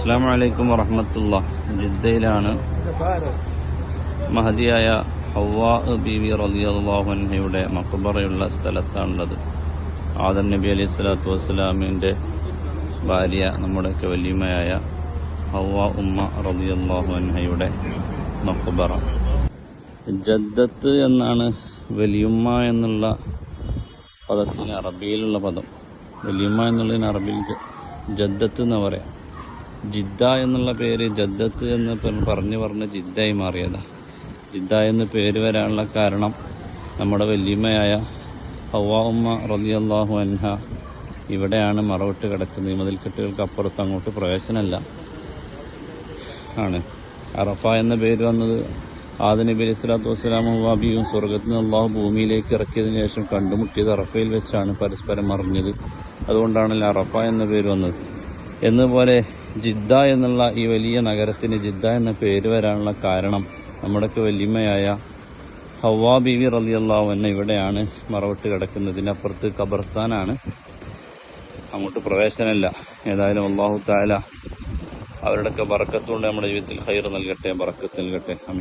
അസ്സാം വലൈക്കും വറഹമത്തുള്ള. ജിദ്ദയിലാണ് മഹതിയായ ഹവ്വാ ബീവി റലിയല്ലാഹുൻഹയുടെ മക്ബറയുള്ള സ്ഥലത്താണുള്ളത്. ആദം നബി അലൈഹി സ്വലാത്തു വസ്സലാമിന്റെ ഭാര്യ നമ്മുടെയൊക്കെ വല്യമ്മയായ ഹവ്വ ഉമ്മ റലിയല്ലാഹു അൻഹയുടെ മക്ബറ. ജദ്ദത്ത് എന്നാണ് വലിയുമ്മ എന്നുള്ള പദത്തിന് അറബിയിലുള്ള പദം. വലിയുമ്മ എന്നുള്ളതിന് അറബിയിൽ ജദ്ദത്ത് എന്ന് പറയാം. ജിദ്ദ എന്നുള്ള പേര് ജദ്ദത്ത് എന്ന് പറഞ്ഞു പറഞ്ഞ് ജിദ്ദയായി മാറിയതാണ് ജിദ്ദ എന്ന് പേര് വരാനുള്ള കാരണം നമ്മുടെ വല്യമ്മയായ ഹവ്വ ഉമ്മ റളിയല്ലാഹു അൻഹ ഇവിടെയാണ് മറവിട്ട് കിടക്കുന്നത്. മതിൽക്കെട്ടുകൾക്ക് അപ്പുറത്ത് അങ്ങോട്ട് പ്രവേശനമല്ല. ആണ്. അറഫ എന്ന പേര് വന്നത് ആദ നബി അലൈഹി സ്വലാത്തു വസ്സലാമും വാബിയും സ്വർഗത്തിൽ നിന്ന് അള്ളാഹു ഭൂമിയിലേക്ക് ഇറക്കിയതിനു ശേഷം കണ്ടുമുട്ടിയത് അറഫയിൽ വെച്ചാണ് പരസ്പരം അറിഞ്ഞത്. അതുകൊണ്ടാണല്ലോ അറഫ എന്ന പേര് വന്നത്. എന്നതുപോലെ ജിദ്ദ എന്നുള്ള ഈ വലിയ നഗരത്തിന് ജിദ്ദ എന്ന പേര് വരാനുള്ള കാരണം നമ്മുടെയൊക്കെ വലിയമ്മയായ ഹവാ ബീവി റളിയല്ലാഹു എന്ന ഇവിടെയാണ് മറവിട്ട് കിടക്കുന്നതിനപ്പുറത്ത് ഖബർസ്ഥാനാണ്. അങ്ങോട്ട് പ്രവേശനമില്ല. ഏതായാലും അള്ളാഹു താല അവരുടെയൊക്കെ ബറക്കത്തുകൊണ്ട് നമ്മുടെ ജീവിതത്തിൽ ഹൈർ നൽകട്ടെ ബറക്കത്ത് നൽകട്ടെ. അമീൻ